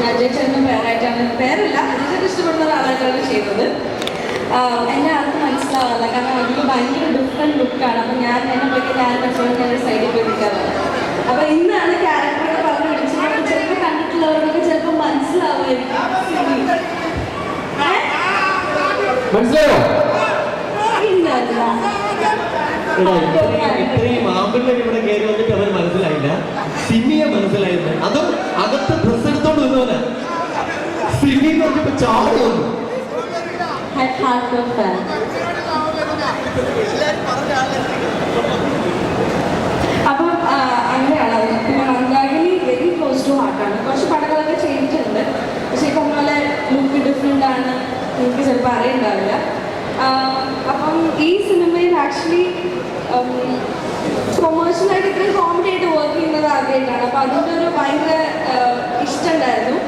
രാജേഷന്റെ പേരായിട്ടാണ്. പേരല്ല രാജേഷൻ ഇഷ്ടപ്പെടുന്ന ഒരാളായിട്ടാണ് ചെയ്തത്. എന്നെ ആർക്കും മനസ്സിലാവില്ല കാരണം അതിൽ ഭയങ്കര ഡിഫറെന്റ് ലുക്കാണ് അപ്പം ഞാൻ എന്നെ പറ്റി ഞാൻ പക്ഷേ ഞാൻ സൈഡിൽ പോയി നിൽക്കാറുണ്ട് അപ്പോൾ ഇന്നാണ് ക്യാരക്ടറൊക്കെ പറഞ്ഞ് വിളിച്ചത്. ചിലപ്പോൾ കണ്ടിട്ടുള്ളവർക്കൊക്കെ ചിലപ്പോൾ മനസ്സിലാവുമായിരിക്കും. മനസ്സിലായോ? ഇല്ല ഇത്രയും- ആമ്പിള്ളേർ ഇവിടെ കയറി വന്നിട്ട് അവർ മനസ്സിലായില്ല സിമിയെ മനസ്സിലായിരുന്നു അതും അകത്ത് ഡ്രസ് എടുത്തോണ്ട് വന്നവനാ? സിമി എന്ന് പറഞ്ഞപ്പോ ചാടി വന്നു. അങ്ങനെയാണ്. പിന്നെ വെരി ടു കുറച്ച് പറഞ്ഞ പോലെ ലുക്ക് ആണ്. എനിക്ക് അറിയണ്ടാവില്ല. അപ്പം ഈ സിനിമയിൽ ആക്ച്വലി കൊമേഴ്ഷ്യലായിട്ട് ഇത്രയും കോമഡി ആയിട്ട് വർക്ക് ചെയ്യുന്നത് ആദ്യമായിട്ടാണ്. അപ്പം അതിന്റെ ഒരു ഭയങ്കര ഇഷ്ടമുണ്ടായിരുന്നു.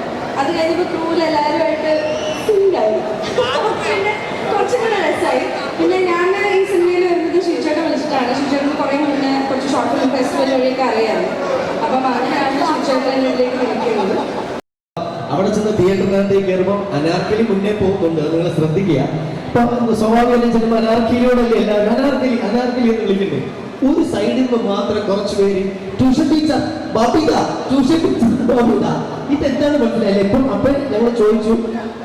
അത് കഴിഞ്ഞപ്പോൾ ക്രൂവിൽ എല്ലാവരുമായിട്ട് പിന്നെ കുറച്ചും കൂടെ രസമായി പിന്നെ ഞാൻ ഈ സിനിമയിൽ വരുന്നത് ഷിജോട്ടെ വിളിച്ചിട്ടാണ് ഷിജോട്ടിന് കുറേ മുന്നേ കുറച്ച് ഷോർട്ട് ഫിലിം ഫെസ്റ്റിവൽ വഴിയൊക്കെ അറിയാം അപ്പം അങ്ങനെയാണ് ഷിജോട്ടെ ഇതിലേക്ക് വിളിക്കുന്നത് അവിടെ ചെന്ന് തിയേറ്ററിനകത്തേക്ക് കയറുമ്പോൾ അനാർക്കലി മുന്നേ പോകുന്നുണ്ട് നിങ്ങൾ ശ്രദ്ധിക്കുക. അപ്പൊ സ്വാഭാവികം ചിലപ്പോൾ അനാർക്കലിയോടല്ലേ എല്ലാവരും അനാർക്കലി അനാർക്കലി എന്ന് വിളിക്കുന്നു ഒരു സൈഡിൽ നിന്ന് മാത്രം കുറച്ച് പേര് tuition teacher Babitha tuition teacher Babitha ഇതെന്താണ് മനസ്സിലായില്ലേ? ഇപ്പം അപ്പൊ ഞങ്ങൾ ചോദിച്ചു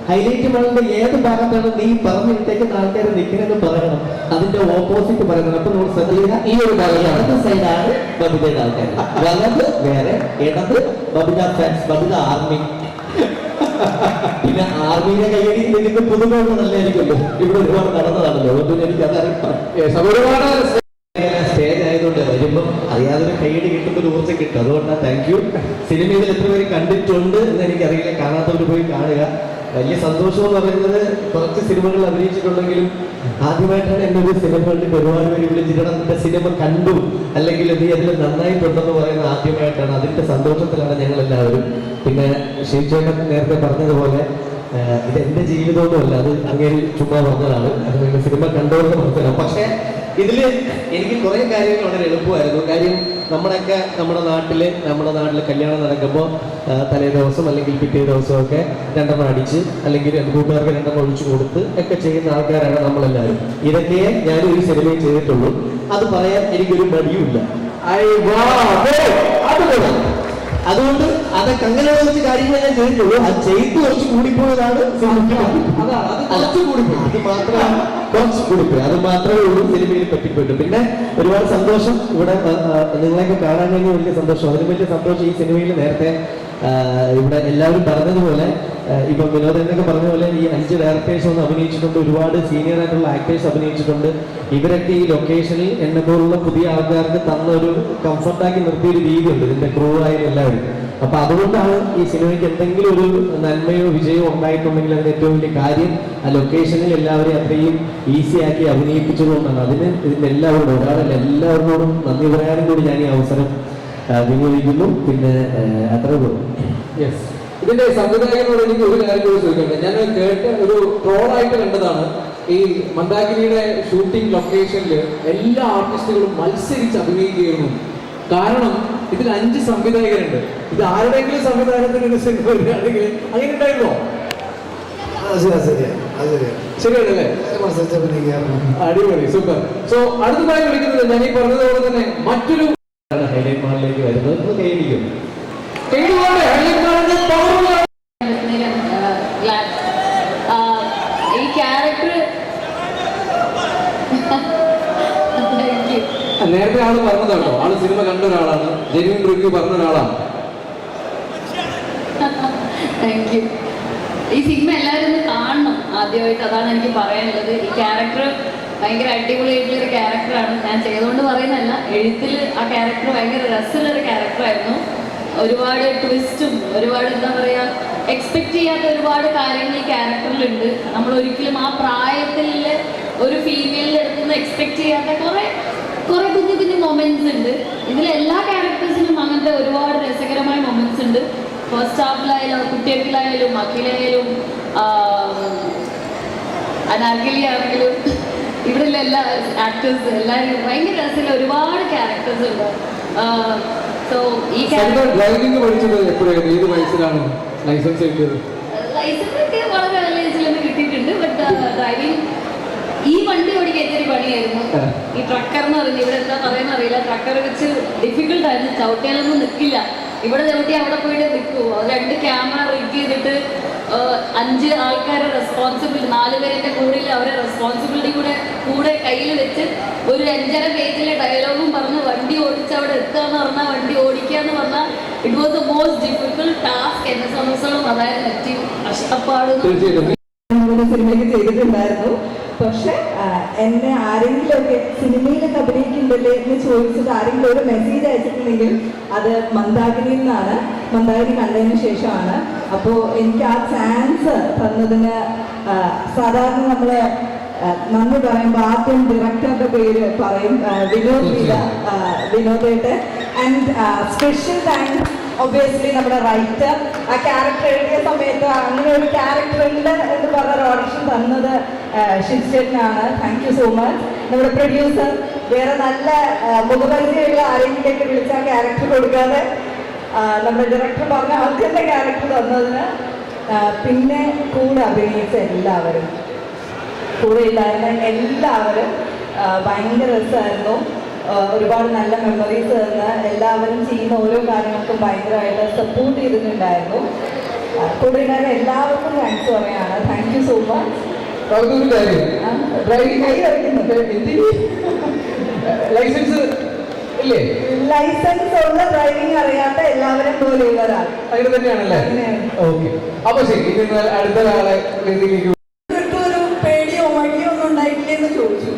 ഹൈലൈറ്റ് മകളുടെ ഏത് ഭാഗത്താണ് നീ പറഞ്ഞു പറഞ്ഞിട്ടേക്കുന്ന ആൾക്കാർ നിൽക്കണമെന്ന് പറയണം. അതിന്റെ ഓപ്പോസിറ്റ് പറയണം. അപ്പൊ നമ്മൾ ശ്രദ്ധിക്കുക ഈ ഒരു ഭാഗത്ത് സൈഡാണ് ബബിതയുടെ ആൾക്കാർ വലത് വേറെ ഇടത് ബബിത ഫാൻസ് ബബിത ആർമി പിന്നെ ആർമിയുടെ കയ്യടി നിനക്ക് പുതുമയൊന്നും നല്ലതായിരിക്കുമല്ലോ ഇവിടെ ഒരുപാട് നടന്നതാണല്ലോ അതുകൊണ്ട് എനിക്ക് അതറിയാം ഒരുപാട് സ്റ്റേജ് ആയതുകൊണ്ട് വരുമ്പം അറിയാതെ കയ്യടി കിട്ടുമ്പോൾ ഒരു ഊർജം കിട്ടും. അതുകൊണ്ടാണ് താങ്ക് യു സിനിമയിൽ എത്ര പേര് കണ്ടിട്ടുണ്ട് എന്ന് എനിക്കറിയില്ല. കാണാത്തവർ പോയി കാണുക. വലിയ സന്തോഷം എന്ന് പറയുന്നത് കുറച്ച് സിനിമകൾ അഭിനയിച്ചിട്ടുണ്ടെങ്കിലും ആദ്യമായിട്ടാണ് എന്റെ ഒരു സിനിമകളുടെ ഒരുപാട് പേര് വിളിച്ചിട്ട് നിന്റെ സിനിമ കണ്ടു. അല്ലെങ്കിൽ നീ അതിൽ നന്നായിട്ടുണ്ടെന്ന് പറയുന്ന ആദ്യമായിട്ടാണ്. അതിന്റെ സന്തോഷത്തിലാണ് ഞങ്ങൾ എല്ലാവരും പിന്നെ ശിവചേട്ടൻ നേരത്തെ പറഞ്ഞതുപോലെ ഇത് എന്റെ ജീവിതമൊന്നുമല്ല. അത് അങ്ങനെ ചുമ്മാ പറഞ്ഞതാണ്. അത് സിനിമ കണ്ടുകൊണ്ട് മനസ്സിലാവും പക്ഷേ ഇതിൽ എനിക്ക് കുറെ കാര്യങ്ങൾ വളരെ എളുപ്പമായിരുന്നു. കാര്യം നമ്മുടെയൊക്കെ നമ്മുടെ നാട്ടിൽ നമ്മുടെ നാട്ടിൽ കല്യാണം നടക്കുമ്പോൾ തലേ ദിവസം അല്ലെങ്കിൽ പിറ്റേ ദിവസമൊക്കെ രണ്ടെണ്ണം അടിച്ച് അല്ലെങ്കിൽ രണ്ട് കൂട്ടുകാർക്ക് രണ്ടെണ്ണം ഒഴിച്ചു കൊടുത്ത് ഒക്കെ ചെയ്യുന്ന ആൾക്കാരാണ് നമ്മളെല്ലാവരും. ഇതൊക്കെ ഞാൻ ഒരു സിനിമയിൽ ചെയ്തിട്ടുള്ളൂ. അത് പറയാൻ എനിക്കൊരു മടിയുമില്ല. ഐ വാ അത്. അതുകൊണ്ട് അതൊക്കെ അങ്ങനെ കുറച്ച് കാര്യങ്ങൾ ഞാൻ ചെയ്തിട്ടുള്ളൂ. അത് ചെയ്ത് കുറച്ച് കൂടിപ്പോയതാണ് കുറച്ച് കൂടിപ്പോയി. അത് മാത്രമാണ് കുറച്ച് കൂടിപ്പോയി. അത് മാത്രമേ ഉള്ളൂ സിനിമയിൽ പറ്റിപ്പോയിട്ടു പിന്നെ ഒരുപാട് സന്തോഷം ഇവിടെ നിങ്ങളെയൊക്കെ കാണാൻ കഴിഞ്ഞ വലിയ സന്തോഷം. അതിന് വലിയ സന്തോഷം ഈ സിനിമയിൽ നേരത്തെ ഇവിടെ എല്ലാവരും പറഞ്ഞതുപോലെ ഇപ്പൊ വിനോദ് എന്നൊക്കെ പറഞ്ഞ പോലെ ഈ അഞ്ച് ഡയറക്ടേഴ്സ് ഒന്ന് അഭിനയിച്ചിട്ടുണ്ട് ഒരുപാട് സീനിയർ ആയിട്ടുള്ള ആക്ടേഴ്സ് അഭിനയിച്ചിട്ടുണ്ട്. ഇവരൊക്കെ ഈ ലൊക്കേഷനിൽ എന്നെ പോലുള്ള പുതിയ ആൾക്കാർക്ക് തന്ന ഒരു കംഫർട്ടാക്കി നിർത്തിയ ഒരു രീതിയുണ്ട് ഇതിന്റെ ക്രൂ ആയാലും എല്ലാവരും. അപ്പൊ അതുകൊണ്ടാണ് ഈ സിനിമയ്ക്ക് എന്തെങ്കിലും ഒരു നന്മയോ വിജയമോ ഉണ്ടായിട്ടുണ്ടെങ്കിൽ അതിന് ഏറ്റവും വലിയ കാര്യം ആ ലൊക്കേഷനിൽ എല്ലാവരെയും അത്രയും ഈസി ആക്കി അഭിനയിപ്പിച്ചതുകൊണ്ടാണ്. അതിന് ഇതിന്റെ എല്ലാവരോടും ഒരാളല്ല എല്ലാവരോടും നന്ദി പറയാനും കൂടി ഞാൻ ഈ അവസരം വിനിയോഗിക്കുന്നു. പിന്നെ അത്ര യെസ് ഇതിന്റെ സംവിധായകനോട് എനിക്ക് ഒരു കാര്യം കൂടി ചോദിക്കട്ടെ? ഞാൻ കേട്ട് ഒരു ട്രോളായിട്ട് കണ്ടതാണ് ഈ മന്ദാകിനിയുടെ ഷൂട്ടിംഗ് ലൊക്കേഷനിൽ എല്ലാ ആർട്ടിസ്റ്റുകളും മത്സരിച്ച് അഭിനയിക്കുകയായിരുന്നു. കാരണം ഇതിൽ അഞ്ച് സംവിധായകരുണ്ട്. ഇത് ആരുടെങ്കിലും സംവിധാനത്തിന് ഒരു സിനിമ വരികയാണെങ്കിൽ അങ്ങനെ ഉണ്ടായിരുന്നോ? ശരിയാണല്ലേ? അടിപൊളി സൂപ്പർ സോ അടുത്തതായി വിളിക്കുന്നത് ഞാൻ ഈ പറഞ്ഞതുപോലെ തന്നെ മറ്റൊരു ഹൈലൈറ്റ് മാളിലേക്ക് വരുന്നത് ഒന്ന് കൈയടിക്കും കേടുപാട് ഹൈലൈറ്റ് പവറുള്ള glad. Uh, ഈ ക്യാരക്ടർ നേരത്തെ ആൾ പറഞ്ഞതാട്ടോ ആൾ സിനിമ കണ്ട ഒരാളാണ്. ജെന്യൂൻ റിവ്യൂ പറഞ്ഞ ഒരാളാണ്. ഈ സിനിമ എല്ലാവരും ഒന്ന് കാണണം ആദ്യമായിട്ട്. അതാണ് എനിക്ക് പറയാനുള്ളത്. ഈ ക്യാരക്ടർ ഭയങ്കര അടിപൊളിയായിട്ടുള്ള ഒരു ക്യാരക്ടറാണ് ഞാൻ ചെയ്തുകൊണ്ട് പറയുന്നതല്ല എഴുത്തിൽ ആ ക്യാരക്ടർ ഭയങ്കര രസമുള്ളൊരു ക്യാരക്ടറായിരുന്നു ഒരുപാട് ട്വിസ്റ്റും ഒരുപാട് എന്താ പറയുക എക്സ്പെക്ട് ചെയ്യാത്ത ഒരുപാട് കാര്യങ്ങൾ ഈ ക്യാരക്ടറിലുണ്ട് നമ്മൾ ഒരിക്കലും ആ പ്രായത്തിൽ ഒരു ഫീമെയിലിന്റെ അടുത്ത് നിന്ന് എക്സ്പെക്ട് ചെയ്യാത്ത കുറേ കുറെ കുഞ്ഞു കുഞ്ഞു മൊമെന്റ്സ് ഉണ്ട്. ഇതിൽ എല്ലാ ക്യാരക്ടേഴ്സിനും അങ്ങനത്തെ ഒരുപാട് രസകരമായ മൊമെന്റ്സ് ഉണ്ട്. ഫസ്റ്റ് ഹാഫിലായാലും കുട്ടികൾക്കിലായാലും അഖിലായാലും അനാർക്കലി ആണെങ്കിലും ഇവിടെയുള്ള എല്ലാ ആക്ടേഴ്സ് എല്ലാവരും ഭയങ്കര രസത്തിൽ ഒരുപാട് ക്യാരക്ടേഴ്സ് ഉണ്ട്. സോ ഈ ഡ്രൈവിംഗ് പഠിച്ചത് എപ്പോഴായിരുന്നു? ഏത് വയസ്സിലാണ് ലൈസൻസ് കിട്ടിയത്? ലൈസൻസ് ഒക്കെ വളരെ നല്ല ഏജിൽ കിട്ടിയിട്ടുണ്ട് ബട്ട് ഡ്രൈവിംഗ് ഈ വണ്ടി ഓടിക്കാൻ പണിയായിരുന്നു. ഈ ട്രക്കർ എന്ന് പറയുന്നത് ഇവിടെ എന്താ പറയുന്ന അറിയില്ല. ട്രക്കർ വെച്ച് ഡിഫിക്കൽട്ട് ആയിരുന്നു. ചവിട്ടിയാലൊന്നും നിൽക്കില്ല ഇവിടെ ചവിട്ടി അവിടെ പോയിട്ട് നിൽക്കൂ രണ്ട് ക്യാമറ റിഗ് ചെയ്തിട്ട് അഞ്ച് ആൾക്കാരെ റെസ്പോൺസിബിലിറ്റി നാല് പേരെ കൂടെ അവരെ റെസ്പോൺസിബിലിറ്റി കൂടെ കൂടെ കയ്യിൽ വെച്ച് ഒരു അഞ്ചര പേജിലെ ഡയലോഗും പറഞ്ഞ് വണ്ടി ഓടിച്ച് അവിടെ എത്തുക എന്ന് പറഞ്ഞാൽ വണ്ടി ഓടിക്കുക എന്ന് പറഞ്ഞാൽ it was the most difficult task എന്നെ സംബന്ധിച്ചോളം അതായത് ഏറ്റവും കഷ്ടപ്പാട്. സിനിമയ്ക്ക് ചെയ്തിട്ടുണ്ടായിരുന്നു. പക്ഷെ എന്നെ ആരെങ്കിലുമൊക്കെ സിനിമയിലൊക്കെ അഭിനയിക്കുന്നില്ലേ എന്ന് ചോദിച്ചിട്ട് ആരെങ്കിലും ഒരു മെസ്സേജ് അയച്ചിട്ടുണ്ടെങ്കിൽ അത് മന്ദാകിനിയിൽ നിന്നാണ്. മന്ദാകിനി കണ്ടതിന് ശേഷമാണ്. അപ്പോൾ എനിക്ക് ആ ചാൻസ് തന്നതിന് സാധാരണ നമ്മൾ നന്ദി പറയുമ്പോൾ ആദ്യം ഡയറക്ടറുടെ പേര് പറയും വിനോദ് വിനോദേട്ട് ആൻഡ് സ്പെഷ്യൽ താങ്ക്സ് ഒബിയസ്ലി നമ്മുടെ റൈറ്റർ ആ ക്യാരക്ടർ എഴുതിയ സമയത്ത് അങ്ങനെ ഒരു ക്യാരക്ടർ ഉണ്ട് എന്ന് പറഞ്ഞ ഓഡിഷൻ തന്നത് ഷിൻസ്റ്റേറ്റിനാണ് താങ്ക് യു സോ മച്ച് നമ്മുടെ പ്രൊഡ്യൂസർ വേറെ നല്ല മുഖപരിചയമുള്ള ആരെങ്കിലേക്ക് വിളിച്ച ക്യാരക്ടർ കൊടുക്കാതെ നമ്മുടെ ഡയറക്ടർ പറഞ്ഞ ആദ്യത്തെ ക്യാരക്ടർ തന്നതിന് പിന്നെ കൂടെ അഭിനയിച്ച എല്ലാവരും. കൂടെ ഇല്ലായിരുന്ന എല്ലാവരും ഭയങ്കര രസമായിരുന്നു. ഒരുപാട് നല്ല മെമ്മറീസ് തന്ന് എല്ലാവരും ചെയ്യുന്ന ഓരോ കാര്യങ്ങൾക്കും ഭയങ്കരമായിട്ട് സപ്പോർട്ട് ചെയ്തിട്ടുണ്ടായിരുന്നു. കൂടുതലും കൂടെ ഉണ്ടായിരുന്ന എല്ലാവർക്കും താങ്ക്സ് പറയാണ്. Thank you so much license ഇല്ലേ? ലൈസൻസ് ഉള്ള ഡ്രൈവിംഗ് അറിയാത്ത എല്ലാവരും അങ്ങനെ തന്നെയാണല്ലേ? അങ്ങനെയാണ്. ഓക്കെ അപ്പൊ ശരി ഇനി അടുത്ത ഒരാളെ വേദിയിലേക്ക് ഒരു പേടിയോ മടിയോ ഒന്നും ഉണ്ടായിട്ടില്ലെന്ന് ചോദിച്ചു.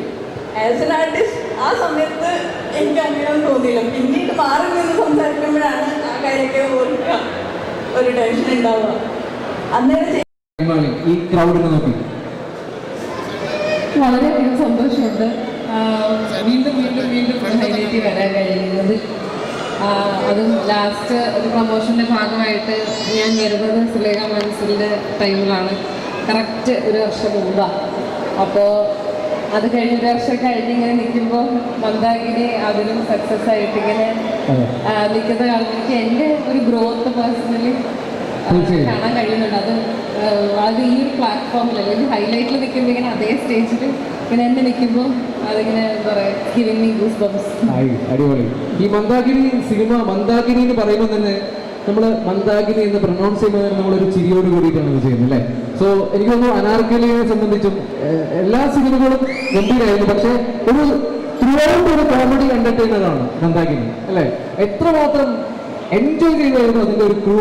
ആസ് എൻ ആർട്ടിസ്റ്റ് ആ സമയത്ത് എനിക്ക് അങ്ങനെയൊന്നും തോന്നിയില്ല. പിന്നീട് മാറി നിന്ന് സംസാരിക്കുമ്പോഴാണ് ആ കാര്യമൊക്കെ ഓർക്കുക. ഒരു ടെൻഷൻ ഉണ്ടാവുക. അന്നേരം ഈ ക്രൗഡിനെ നോക്കി. വളരെയധികം സന്തോഷമുണ്ട്. വീണ്ടും വീണ്ടും വീണ്ടും ഹൈലൈറ്റ് വരാൻ കഴിയുന്നത്. അതും ലാസ്റ്റ് ഒരു പ്രൊമോഷന്റെ ഭാഗമായിട്ട് ഞാൻ വരുന്നത് സുലേഖ മനസ്സിന്റെ ടൈമിലാണ് കറക്റ്റ് ഒരു വർഷം മുമ്പാണ് അപ്പോൾ അത് കഴിഞ്ഞ ഒരു വർഷം കഴിഞ്ഞ് ഇങ്ങനെ നിൽക്കുമ്പോൾ മന്ദാകിനി അതിലും സക്സസ് ആയിട്ട് ഇങ്ങനെ നിൽക്കുന്ന കാണുമ്പോൾ എനിക്ക് എന്റെ ഒരു ഗ്രോത്ത് പേഴ്സണലി കാണാൻ കഴിയുന്നുണ്ട്. അത് അത് ഈ ഒരു പ്ലാറ്റ്ഫോമിൽ അല്ലെങ്കിൽ ഹൈലൈറ്റിൽ നിൽക്കുമ്പോൾ ഇങ്ങനെ അതേ സ്റ്റേജിൽ ഇങ്ങനെ എന്നെ നിൽക്കുമ്പോൾ അതിങ്ങനെ എന്താ പറയുക ഗിവിംഗ് മീ ഗൂസ് ബംസ് അടിപൊളി. ഈ മന്ദാഗിരി സിനിമ മന്ദാഗിരി എന്ന് പറയുമ്പോൾ തന്നെ നമ്മൾ മന്ദാകിനി എന്ന് പ്രൊനൗൺസ് ചെയ്യുമ്പോൾ നമ്മളൊരു ചിരിയോട് കൂടിയിട്ടാണ് ഇത് ചെയ്യുന്നത് അല്ലേ? സോ എനിക്ക് തോന്നുന്നു അനാർക്കലിയെ സംബന്ധിച്ചും എല്ലാ സിനിമകളും ഗംഭീരമായിരുന്നു പക്ഷേ ഒരു ത്രൂ ഒരു കോമഡി എന്റർടൈനറാണ് മന്ദാഗിനി മന്ദാകിനി അല്ലേ? എത്രമാത്രം എൻജോയ് ചെയ്തായിരുന്നു അതിന്റെ ഒരു ക്രൂ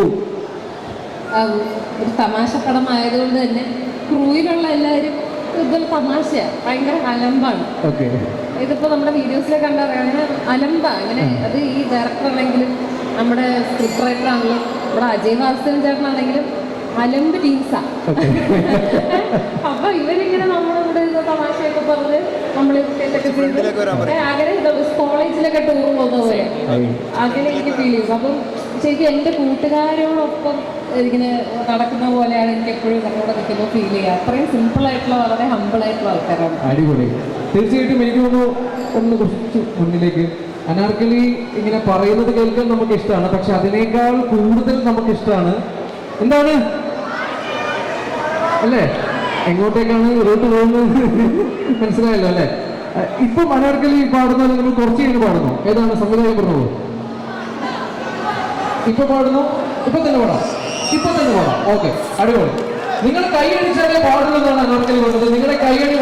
ഒരു തമാശ പടം ആയതുകൊണ്ട് തന്നെ ക്രൂയിലുള്ള എല്ലാവരും ഇതൊരു തമാശയാണ് ഭയങ്കര അലമ്പാണ്. ഇതിപ്പോ നമ്മുടെ വീഡിയോസിലെ കണ്ടറിയാം അങ്ങനെ അലമ്പ. അങ്ങനെ അത് ഈ ഡയറക്ടർ ആണെങ്കിലും നമ്മുടെ സ്ക്രിപ്റ്റ് റൈറ്റർ ആണെങ്കിലും നമ്മുടെ അജയ് വാസ്തവൻ ചേട്ടനാണെങ്കിലും അലമ്പ് ടീംസാണ് അപ്പൊ ഇവരിങ്ങനെ നമ്മളിവിടെ തമാശയൊക്കെ പറഞ്ഞ് നമ്മളെ അങ്ങനെ കോളേജിലൊക്കെ ടൂർ പോകുന്ന പോലെ. അങ്ങനെ എനിക്ക് ഫീൽ ചെയ്യും അപ്പം ശരിക്കും എന്റെ കൂട്ടുകാരോടൊപ്പം ഇങ്ങനെ നടക്കുന്ന പോലെയാണ് എനിക്ക് എപ്പോഴും ഇവരോട് നിൽക്കുമ്പോൾ ഫീൽ ചെയ്യുക. അത്രയും സിമ്പിൾ ആയിട്ടുള്ള വളരെ ഹമ്പിൾ ആയിട്ടുള്ള ആൾക്കാരാണ്. അടിപൊളി. തീർച്ചയായിട്ടും എനിക്ക് തോന്നുന്നു ഒന്ന് കുറച്ച് മുന്നിലേക്ക് അനാർക്കലി ഇങ്ങനെ പറയുന്നത് കേൾക്കാൻ നമുക്ക് ഇഷ്ടമാണ് പക്ഷെ അതിനേക്കാൾ കൂടുതൽ നമുക്ക് ഇഷ്ടമാണ് എന്താണ്? അല്ലേ? എങ്ങോട്ടേക്കാണ് റൂട്ട് പോകുന്നത്? മനസ്സിലായല്ലോ അല്ലേ? ഇപ്പൊ അനാർക്കലി പാടുന്നത് നിങ്ങൾ കുറച്ച് കഴിഞ്ഞ് പാടുന്നു. ഏതാണ്? സംവിധായകൻ പറഞ്ഞത് ഇപ്പൊ പാടുന്നു? ഇപ്പൊ തന്നെ പാടാം. ഇപ്പൊ തന്നെ പാടാം. ഓക്കെ അടിപൊളി. നിങ്ങൾ കൈയടിച്ചാലേ പാടുള്ളതാണ് അനാർക്കലി പറഞ്ഞത്. നിങ്ങളുടെ കൈയടി